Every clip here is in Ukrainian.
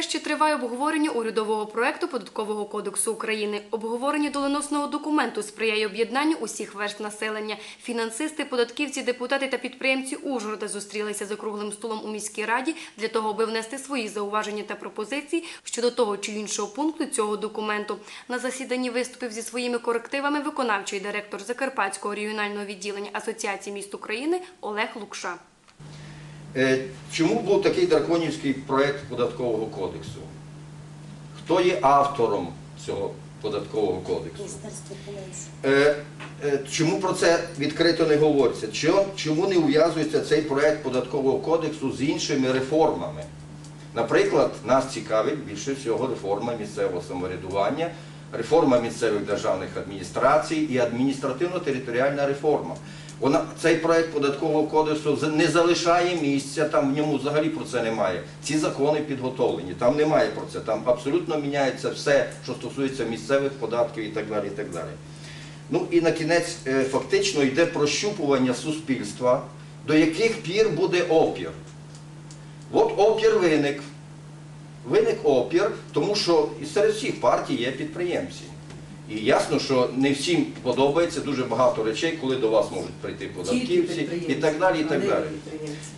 Ще триває обговорення урядового проекту податкового кодексу України. Обговорення доленосного документу сприяє об'єднанню усіх верст населення. Фінансисти, податківці, депутати та підприємці Ужгорода зустрілися за круглим столом у міській раді для того, аби внести свої зауваження та пропозиції щодо того чи іншого пункту цього документу. На засіданні виступив зі своїми корективами виконавчий директор Закарпатського регіонального відділення Асоціації міст України Олег Лукша. Е, Чому був такий драконівський проєкт податкового кодексу? Хто є автором цього податкового кодексу? Міністерство фінансів. Е, е, Чому про це відкрито не говориться? Чому не ув'язується цей проєкт податкового кодексу з іншими реформами? Наприклад, нас цікавить більше всього реформа місцевого самоврядування, реформа місцевих державних адміністрацій і адміністративно-територіальна реформа. Вона цей проект податкового кодексу не залишає місця, там в ньому взагалі про це немає. Ці закони підготовлені, там немає про це. Там абсолютно міняється все, що стосується місцевих податків і так далі. І так далі. Ну і на кінець е, фактично йде прощупування суспільства, до яких пір буде опір. От опір виник. Виник опір, тому що серед всіх партій є підприємці. І ясно, що не всім подобається дуже багато речей, коли до вас можуть прийти податківці і так далі. і так далі.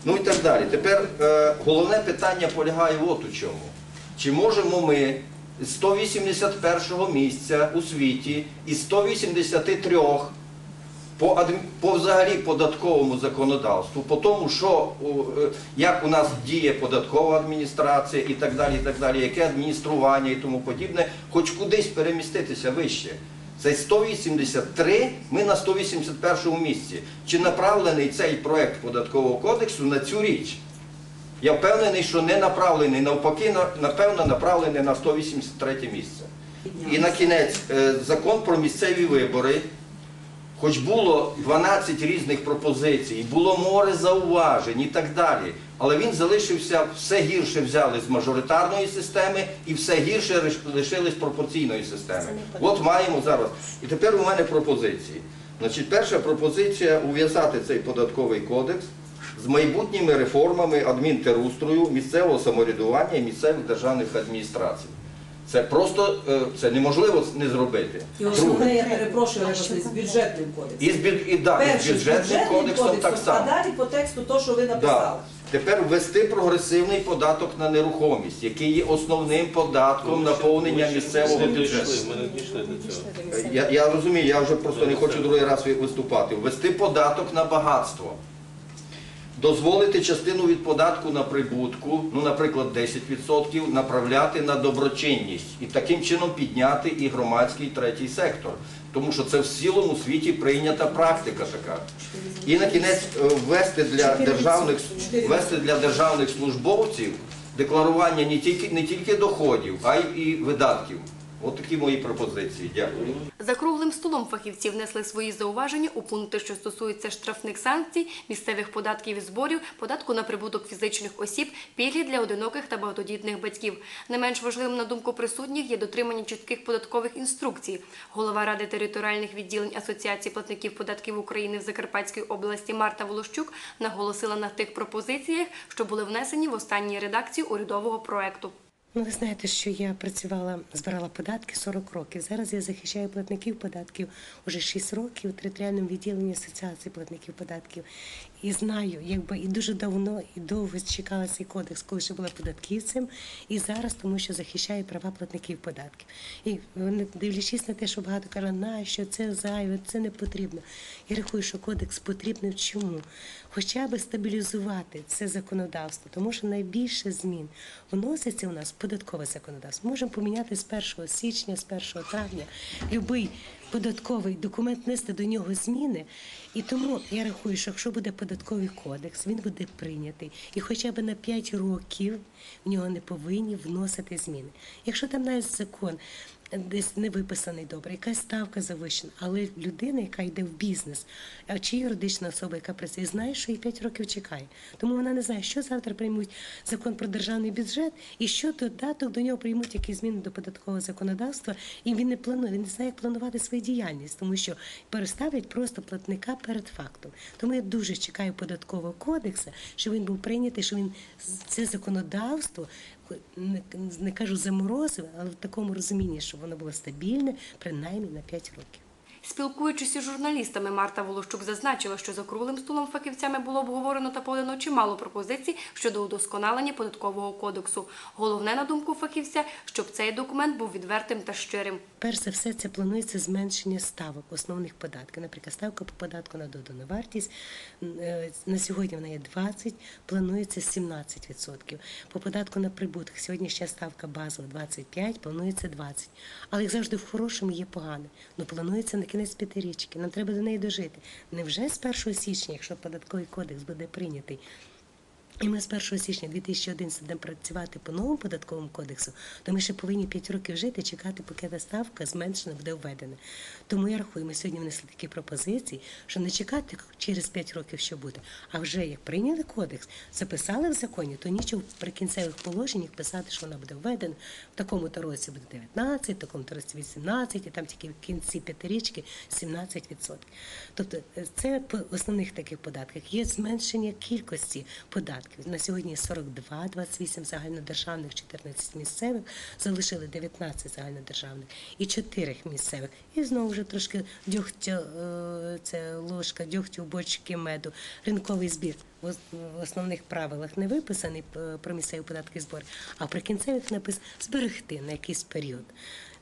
Ну і так далі. Тепер е, головне питання полягає от у чому. Чи можемо ми з 181 місця у світі і 183 по, по взагалі податковому законодавству, по тому, що е, як у нас діє податкова адміністрація і так далі, і так далі, яке адміністрування і тому подібне, хоч кудись переміститися вище. Це 183, ми на 181 місці. Чи направлений цей проект податкового кодексу на цю річ? Я впевнений, що не направлений, навпаки, напевно, направлений на 183 місце. І на кінець, е, закон про місцеві вибори, хоч було 12 різних пропозицій, було море зауважень і так далі, але він залишився, все гірше взяли з мажоритарної системи і все гірше лишили з пропорційної системи. От маємо зараз. І тепер у мене пропозиції. Значить, перша пропозиція ув'язати цей податковий кодекс з майбутніми реформами адмінтерустрою, місцевого самоврядування і місцевих державних адміністрацій. Це просто е, це неможливо не зробити. І основне, я перепрошую, з бюджетним кодексом. І з бю- і, да, і з Перший з бюджетним кодексом так а само. далі по тексту то, що ви Да. написали. Тепер ввести прогресивний податок на нерухомість, який є основним податком наповнення місцевого бюджету. Ми не дійшли до цього. Я, я розумію, я вже просто не хочу другий раз виступати. Ввести податок на багатство. Дозволити частину від податку на прибутку, ну, наприклад, 10%, направляти на доброчинність і таким чином підняти і громадський третій сектор. Тому що це в цілому світі прийнята практика така. І на кінець е, ввести для державних, ввести для державних службовців декларування не тільки, не тільки доходів, а й і видатків. От такі мої пропозиції. Дякую. За круглим столом фахівці внесли свої зауваження у пункти, що стосуються штрафних санкцій, місцевих податків і зборів, податку на прибуток фізичних осіб, пільги для одиноких та багатодітних батьків. Не менш важливим на думку присутніх є дотримання чітких податкових інструкцій. Голова ради територіальних відділень Асоціації платників податків України в Закарпатській області Марта Волощук наголосила на тих пропозиціях, що були внесені в останній редакції урядового проекту. Ну, ви знаєте, що я працювала, збирала податки 40 років. Зараз я захищаю платників податків уже 6 років у територіальному відділенні Асоціації платників податків. І знаю, якби і дуже давно і довго чекала цей кодекс, коли ще була податківцем, і зараз, тому що захищаю права платників податків. І не дивлячись на те, що багато кажуть, на що це зайве, це не потрібно. Я рахую, що кодекс потрібний чому? Хоча би стабілізувати це законодавство, тому що найбільше змін вноситься у нас податкове законодавство. Можемо поміняти з 1 січня, з 1 травня будь-який податковий документ нести до нього зміни. І тому я рахую, що якщо буде податковий кодекс, він буде прийнятий, і хоча б на 5 років в нього не повинні вносити зміни. Якщо там навіть закон десь не виписаний добре, якась ставка завищена, але людина, яка йде в бізнес, чи юридична особа, яка працює, знає, що їй 5 років чекає. Тому вона не знає, що завтра приймуть закон про державний бюджет і що додаток до нього приймуть які зміни до податкового законодавства. І він не планує, він не знає, як планувати свою діяльність, тому що переставлять просто платника перед фактом. Тому я дуже чекаю податкового кодексу, щоб він був прийнятий, щоб він це законодавство не, не кажу заморозив, але в такому розумінні, щоб воно було стабільне, принаймні на 5 років. Спілкуючись із журналістами, Марта Волощук зазначила, що за круглим столом фахівцями було обговорено та подано чимало пропозицій щодо удосконалення податкового кодексу. Головне, на думку фахівця, щоб цей документ був відвертим та щирим. Перш за все, це планується зменшення ставок основних податків. Наприклад, ставка по податку на додану вартість е, на сьогодні вона є 20, планується 17%. По податку на прибуток сьогодні ще ставка базова 25, планується 20. Але як завжди в хорошому є погане. Ну планується на кінець п'ятирічки. Нам треба до неї дожити. Невже з 1 січня, якщо податковий кодекс буде прийнятий, і ми з 1 січня 2011 будемо працювати по новому податковому кодексу, то ми ще повинні 5 років жити, чекати, поки та ставка зменшена буде введена. Тому я рахую, ми сьогодні внесли такі пропозиції, що не чекати через 5 років, що буде, а вже як прийняли кодекс, записали в законі, то нічого в прикінцевих положеннях писати, що вона буде введена. В такому-то році буде 19, в такому-то році 18, і там тільки в кінці п'ятирічки 17%. Тобто е, це по основних таких податках. Є зменшення кількості податків. На сьогодні 42, 28 загальнодержавних, 14 місцевих, залишили 19 загальнодержавних і 4 місцевих. І знову вже трошки дьогтя, е, це ложка дьогтю бочки меду, ринковий збір. В основних правилах не виписаний про місцеві податки збори, а в прикінцевих написано зберегти на якийсь період.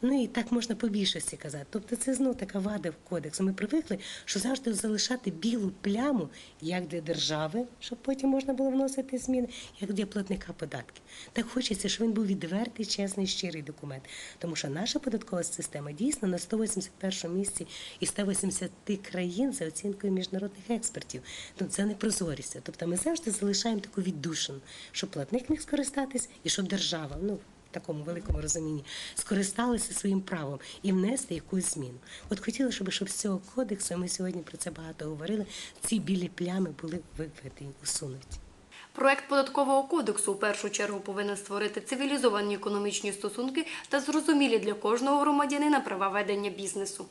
Ну і так можна по більшості казати. Тобто це знов така вада в кодексу. Ми привикли, що завжди залишати білу пляму як для держави, щоб потім можна було вносити зміни, як для платника податків. Так хочеться, щоб він був відвертий, чесний, щирий документ. Тому що наша податкова система дійсно на 181 місці із 180 країн за оцінкою міжнародних експертів. Ну, це не прозорість. Тобто ми завжди залишаємо таку віддушину, щоб платник міг скористатись і щоб держава, ну такому великому розумінні, скористалися своїм правом і внести якусь зміну. От хотіла, щоб, щоб з цього кодексу, ми сьогодні про це багато говорили, ці білі плями були виведені, усунуті. Проект податкового кодексу у першу чергу повинен створити цивілізовані економічні стосунки та зрозумілі для кожного громадянина права ведення бізнесу.